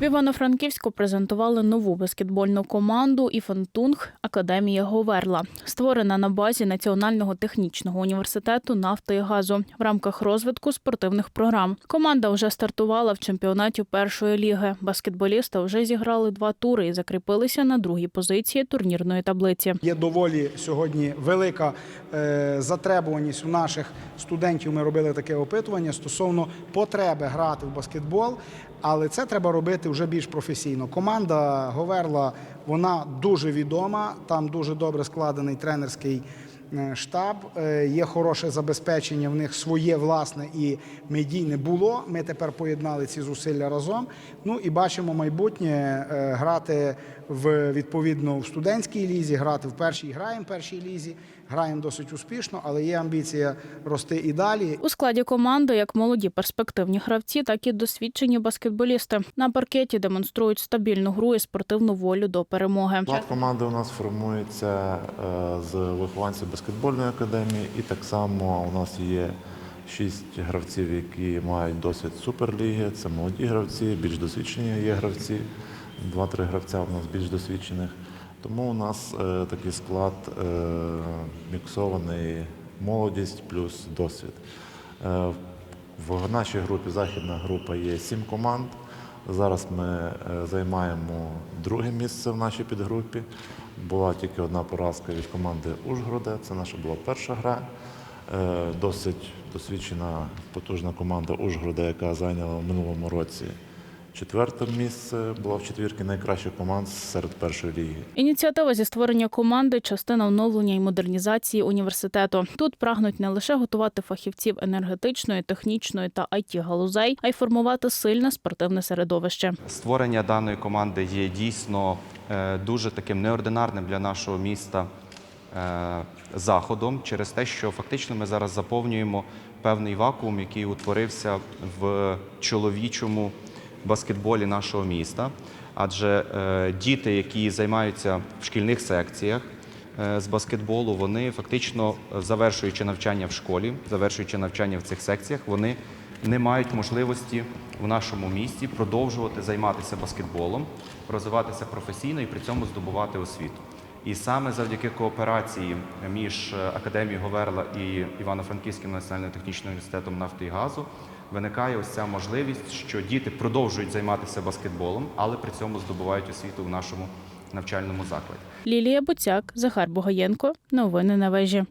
В Івано-Франківську презентували нову баскетбольну команду «Іфантунг Академія Говерла, створена на базі Національного технічного університету нафти і газу в рамках розвитку спортивних програм. Команда вже стартувала в чемпіонаті першої ліги. Баскетболісти вже зіграли два тури і закріпилися на другій позиції турнірної таблиці. Є доволі сьогодні велика е, затребуваність у наших студентів. Ми робили таке опитування стосовно потреби грати в баскетбол, але це треба робити вже більш професійно. Команда Говерла вона дуже відома. Там дуже добре складений тренерський штаб. Е, Є хороше забезпечення. В них своє власне і медійне було. Ми тепер поєднали ці зусилля разом. Ну і бачимо майбутнє е, грати в відповідно в студентській лізі, грати в першій, граємо в першій лізі, граємо досить успішно, але є амбіція рости і далі. У складі команди як молоді перспективні гравці, так і досвідчені баскетболісти. На паркеті демонструють стабільну гру і спортивну волю до перемоги. Склад команди у нас формується е, з вихованців баскетбольної академії, і так само у нас є шість гравців, які мають досвід суперліги. Це молоді гравці, більш досвідчені є гравці. Два-три гравця у нас більш досвідчених. Тому у нас е, такий склад е, міксований молодість плюс досвід. Е, в нашій групі західна група є сім команд. Зараз ми е, займаємо друге місце в нашій підгрупі. Була тільки одна поразка від команди Ужгорода. Це наша була перша гра. Е, Досить досвідчена, потужна команда Ужгорода, яка зайняла в минулому році четверте місце, була в четвірці найкращих команд серед першої ліги. Ініціатива зі створення команди частина оновлення і модернізації університету. Тут прагнуть не лише готувати фахівців енергетичної, технічної та it галузей, а й формувати сильне спортивне середовище. Створення даної команди є дійсно е, дуже таким неординарним для нашого міста е, заходом через те, що фактично ми зараз заповнюємо певний вакуум, який утворився в чоловічому баскетболі нашого міста. Адже е, діти, які займаються в шкільних секціях, е, з баскетболу, вони фактично е, завершуючи навчання в школі, завершуючи навчання в цих секціях, вони не мають можливості в нашому місті продовжувати займатися баскетболом, розвиватися професійно і при цьому здобувати освіту. І саме завдяки кооперації між Академією Говерла і Івано-Франківським національним технічним університетом нафти і газу виникає ось ця можливість, що діти продовжують займатися баскетболом, але при цьому здобувають освіту в нашому навчальному закладі. Лілія Буцяк, Захар Бугаєнко. Новини на вежі.